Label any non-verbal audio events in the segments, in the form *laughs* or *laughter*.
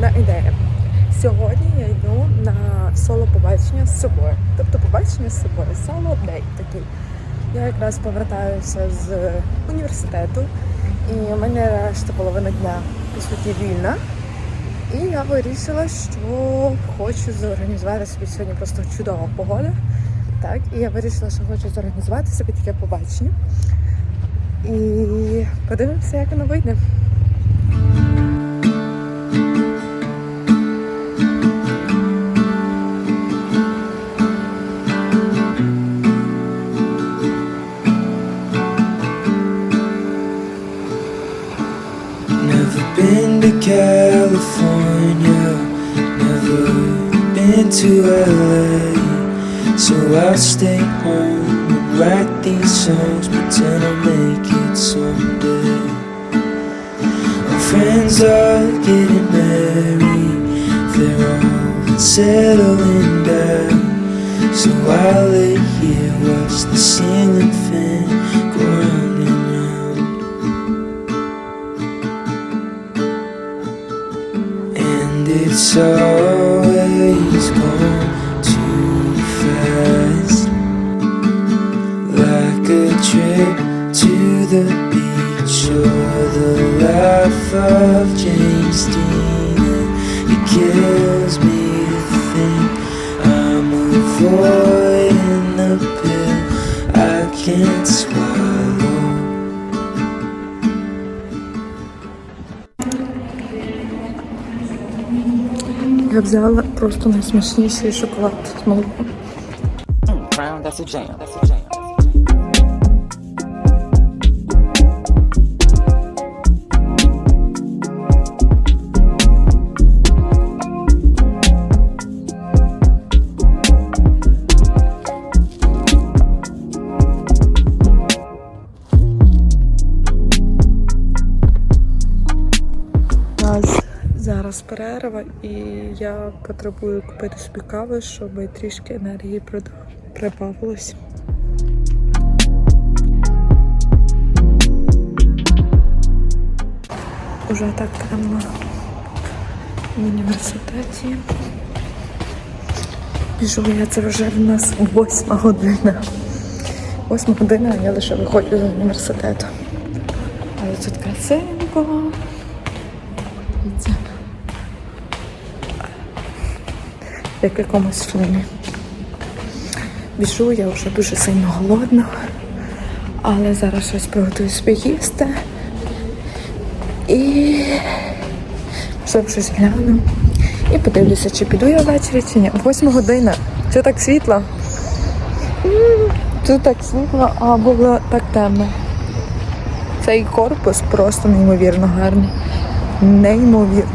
одна ідея. Сьогодні я йду на соло побачення з собою. Тобто побачення з собою, соло дей такий. Я якраз повертаюся з університету, і у мене решта половина дня по суті вільна. І я вирішила, що хочу зорганізувати собі сьогодні просто чудова погода. Так, і я вирішила, що хочу зорганізувати собі таке побачення. І подивимося, як воно вийде. To LA. So I'll stay home and write these songs, pretend I'll make it someday. Our friends are getting married, they're all settling down. So I'll lay here, watch the ceiling fan go round and round. And it's always life of James Dean And it kills me to think I'm avoiding the pill I can't swallow Я взяла просто найсмачніший шоколад з молоком. Mm, Crown, that's a jam. That's a jam. Перерва, і я потребую купити собі кави, щоб трішки енергії прибавилось. Уже так темно в університеті. Біжу я, це вже в нас восьма година. Восьма година, а я лише виходжу з університету. Але тут красивенько. Дивіться. Як в якомусь фільмі. Біжу, я вже дуже сильно голодна, але зараз щось приготую собі їсти. І щоб щось гляну. І подивлюся, чи піду я ввечері, чи ні. Восьма година. Це так світло. Тут так світло, а було так темно. Цей корпус просто неймовірно гарний. Неймовірно.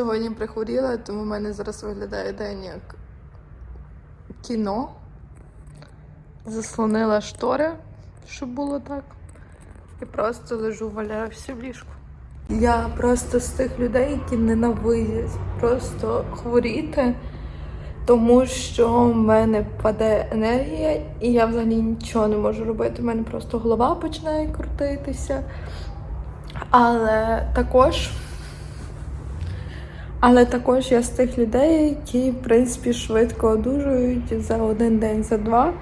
Сьогодні прихворіла, тому в мене зараз виглядає день як кіно. Заслонила штори, щоб було так. І просто лежу, валяюся в ліжку. Я просто з тих людей, які ненавидять просто хворіти, тому що в мене паде енергія, і я взагалі нічого не можу робити. У мене просто голова починає крутитися. Але також. Але також я з тих людей, які, в принципі, швидко одужують за один день, за два.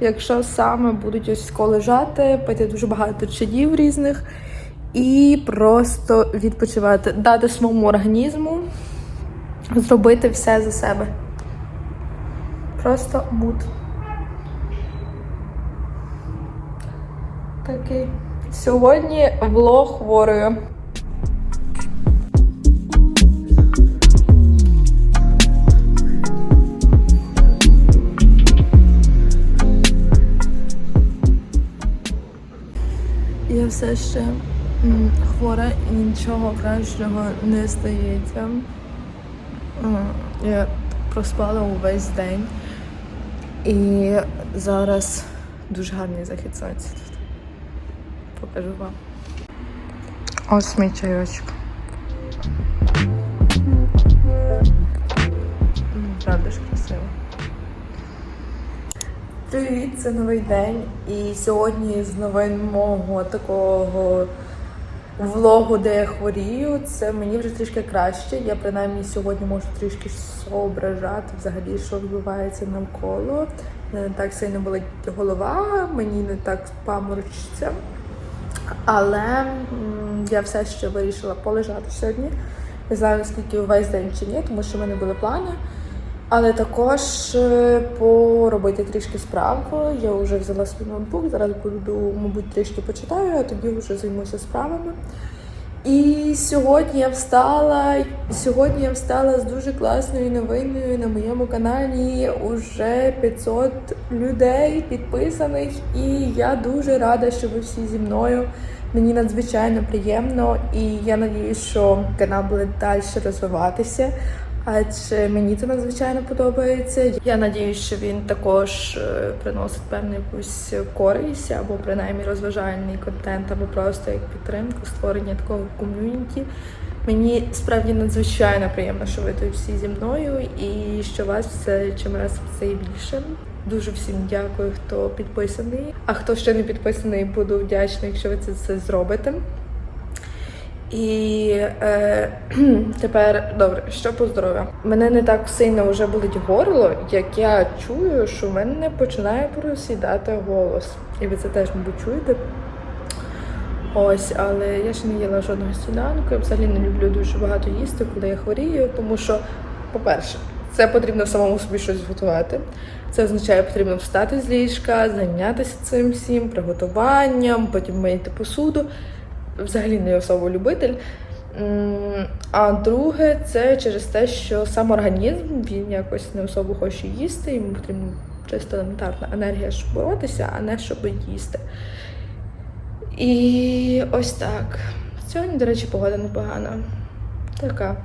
Якщо саме будуть ось лежати, пити дуже багато чадів різних і просто відпочивати, дати своєму організму зробити все за себе. Просто мут. Такий. Сьогодні влог хворою. Все ще хвора і нічого кращого не стається. Я проспала увесь день. І зараз дуже гарний захід сонця тут. Покажу вам. Ось мій чайочок. Правда ж красиво. Привіт, це новий день. І сьогодні з новин мого такого влогу, де я хворію, це мені вже трішки краще. Я принаймні сьогодні можу трішки соображати взагалі, що відбувається навколо. Не так сильно болить голова, мені не так паморочиться. Але я все ще вирішила полежати сьогодні. Не знаю, скільки увесь день чи ні, тому що в мене були плани. Але також е, поробити трішки справ. Я вже взяла свій ноутбук, зараз буду, мабуть, трішки почитаю, а тоді вже займуся справами. І сьогодні я встала. Сьогодні я встала з дуже класною новиною на моєму каналі. Уже 500 людей підписаних, і я дуже рада, що ви всі зі мною. Мені надзвичайно приємно, і я надіюсь, що канал буде далі розвиватися. Адже мені це надзвичайно подобається. Я надіюсь, що він також е, приносить певну якусь користь або принаймні розважальний контент, або просто як підтримку створення такого ком'юніті. Мені справді надзвичайно приємно, що ви тут всі зі мною і що вас все чим раз все більше. Дуже всім дякую, хто підписаний. А хто ще не підписаний, буду вдячна, якщо ви це все зробите. І е, *clears throat* тепер добре, що по здоров'ю. Мене не так сильно вже болить горло, як я чую, що в мене починає просідати голос. І ви це теж, мабуть, чуєте. Ось, але я ще не їла жодного сніданку. Я взагалі не люблю дуже багато їсти, коли я хворію, тому що, по-перше, це потрібно самому собі щось готувати. Це означає, потрібно встати з ліжка, зайнятися цим всім, приготуванням, потім мити посуду. Взагалі не особо любитель. А друге, це через те, що сам організм він якось не особо хоче їсти, йому потрібна чисто елементарна енергія, щоб боротися, а не щоб їсти. І ось так. Сьогодні, до речі, погода непогана. Така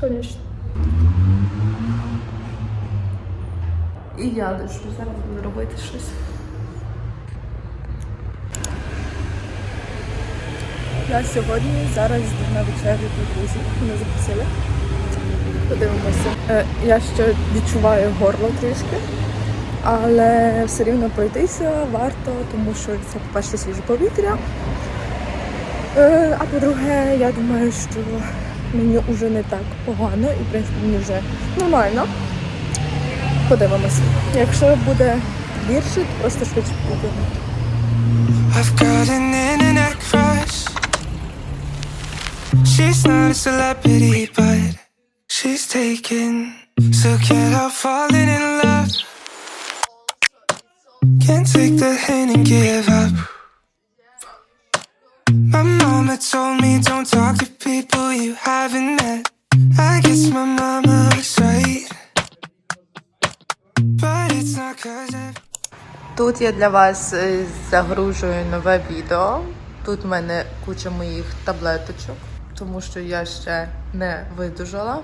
сонячна. І я лишу зараз буду робити щось. Я сьогодні зараз на вечерю до друзів. Мене запросили. Подивимося. Е, я ще відчуваю горло трішки, але все рівно пройтися варто, тому що це, по-перше, свіже повітря. Е, а по-друге, я думаю, що мені вже не так погано і в принципі мені вже нормально. Подивимося. Якщо буде гірше, то просто швидше піду. I've got an internet crush. She's not a celebrity, but she's taken. So can't help falling in love. Can't take the hint and give up. My mama told me don't talk to people you haven't met. I guess my mama was right. But it's not cause I've Тут я для вас е, загружую нове відео. Тут в мене куча моїх таблеточок, тому що я ще не видужала.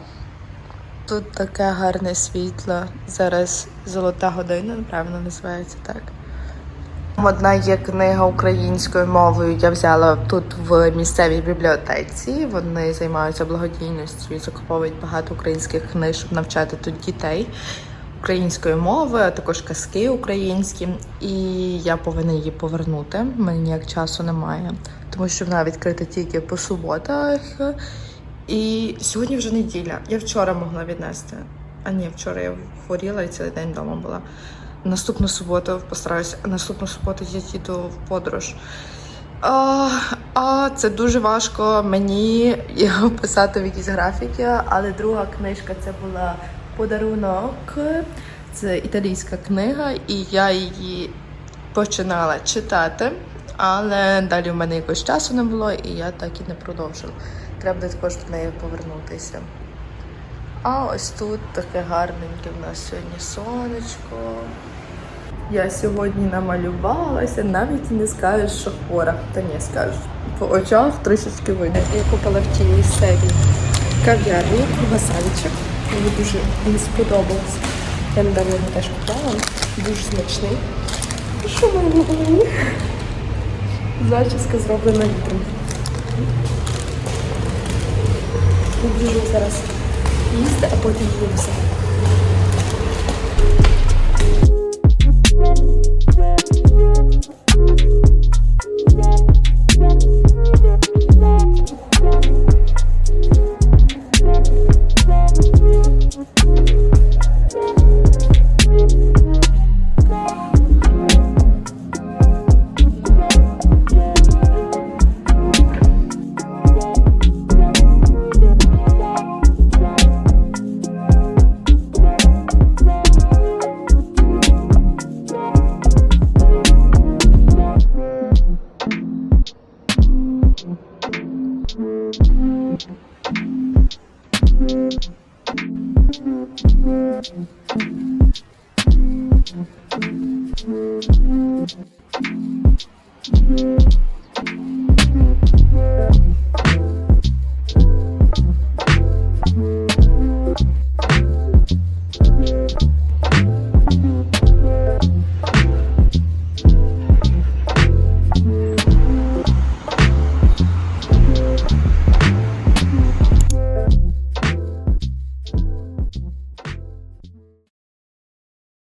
Тут таке гарне світло. Зараз золота година, правильно називається так. Одна є книга українською мовою. Я взяла тут в місцевій бібліотеці. Вони займаються благодійністю і закуповують багато українських книг, щоб навчати тут дітей української мови, а також казки українські. І я повинна її повернути. У мене ніяк часу немає, тому що вона відкрита тільки по суботах. І сьогодні вже неділя. Я вчора могла віднести. А ні, вчора я хворіла і цілий день вдома була. Наступну суботу постараюся. Наступну суботу я їду в подорож. А, а це дуже важко мені *laughs* його писати в якісь графіки, але друга книжка це була подарунок. Це італійська книга, і я її починала читати, але далі в мене якось часу не було, і я так і не продовжила. Треба буде також до неї повернутися. А ось тут таке гарненьке в нас сьогодні сонечко. Я сьогодні намалювалася, навіть не скажеш, що хвора. Та ні, скажеш. По очах трішечки видно. Я купила в тій серії кав'ярні Васалічок. Мені дуже він сподобався. Я недавно його теж купила. Дуже смачний. Що голові? Зачіска зроблена вітром. Біжу зараз їсти, а потім їм все.